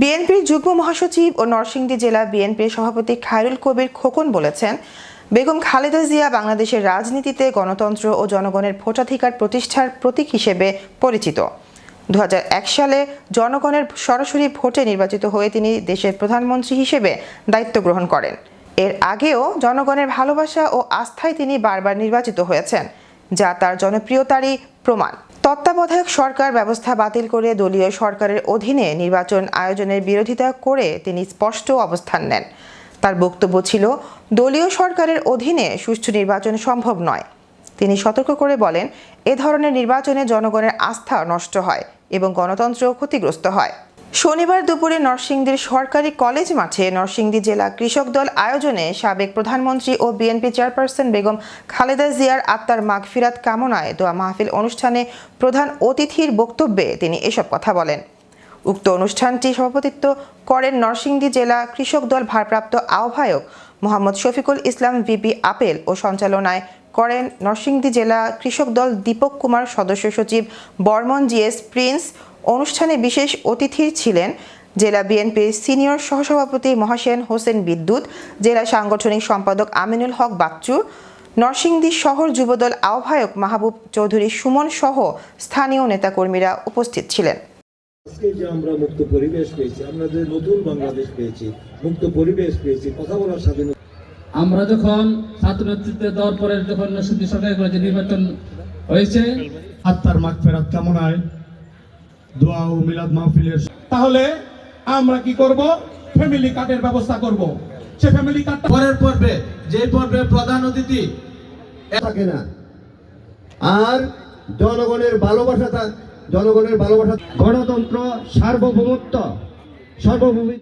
বিএনপির যুগ্ম মহাসচিব ও নরসিংদী জেলা বিএনপির সভাপতি খায়রুল কবির খোকন বলেছেন, বেগম খালেদা জিয়া বাংলাদেশের রাজনীতিতে গণতন্ত্র ও জনগণের ভোটাধিকার প্রতিষ্ঠার প্রতীক হিসেবে পরিচিত। দু হাজার এক সালে জনগণের সরাসরি ভোটে নির্বাচিত হয়ে তিনি দেশের প্রধানমন্ত্রী হিসেবে দায়িত্ব গ্রহণ করেন। এর আগেও জনগণের ভালোবাসা ও আস্থায় তিনি বারবার নির্বাচিত হয়েছেন, যা তার জনপ্রিয়তারই প্রমাণ। তত্ত্বাবধায়ক সরকার ব্যবস্থা বাতিল করে দলীয় সরকারের অধীনে নির্বাচন আয়োজনের বিরোধিতা করে তিনি স্পষ্ট অবস্থান নেন। তার বক্তব্য ছিল, দলীয় সরকারের অধীনে সুষ্ঠু নির্বাচন সম্ভব নয়। তিনি সতর্ক করে বলেন, এ ধরনের নির্বাচনে জনগণের আস্থা নষ্ট হয় এবং গণতন্ত্র ক্ষতিগ্রস্ত হয়। শনিবার দুপুরে নরসিংদীর সরকারি কলেজ মাঠে নরসিংদী জেলা কৃষক দল আয়োজনে সাবেক প্রধানমন্ত্রী ও বিএনপি চেয়ারপারসন বেগম খালেদা জিয়ার আত্মার মাগফিরাত কামনায় দোয়া মাহফিল অনুষ্ঠানে প্রধান অতিথির বক্তব্যে তিনি এসব কথা বলেন। উক্ত অনুষ্ঠানটি সভাপতিত্ব করেন নরসিংদী জেলা কৃষক দল ভারপ্রাপ্ত আহ্বায়ক মোহাম্মদ শফিকুল ইসলাম, ভিপি আপেল ও সঞ্চালনায় করেন নরসিংদী জেলা কৃষক দল দীপক কুমার, সদস্য সচিব বর্মন জিএস, প্রিন্স অনুষ্ঠানে বিশেষ অতিথি ছিলেন জেলা বিএনপির সিনিয়র সহসভাপতি মহাসেন হোসেন বিদ্যুৎ জেলা সাংগঠনিক সম্পাদক আমিনুল হক বাচ্চু নরসিংদী শহর যুবদল আহ্বায়ক মাহবুব চৌধুরী সুমন সহ স্থানীয় নেতাকর্মীরা উপস্থিত ছিলেন। আজকে যে আমরা মুক্ত পরিবেশ পেয়েছি আমরা যে নতুন বাংলাদেশ পেয়েছি মুক্ত পরিবেশ পেয়েছি কথা বলার স্বাধীনতা আমরা যখন ছাত্র নেতৃত্বে দেওয়ার পরে যখন সরকার কলেজে নির্বাচন হয়েছে আত্মার মাগফেরাত কামনায় দোয়া ও মিলাদ মাহফিলের তাহলে আমরা কি করব? ফ্যামিলি কার্ডের ব্যবস্থা করব। সে ফ্যামিলি কার্ডটা পরের পর্বে যে পর্বে প্রধান অতিথি থাকে না। আর জনগণের ভালোবাসা জনগণের ভালোবাসা গণতন্ত্র সার্বভৌমত্ব সর্বভৌমিক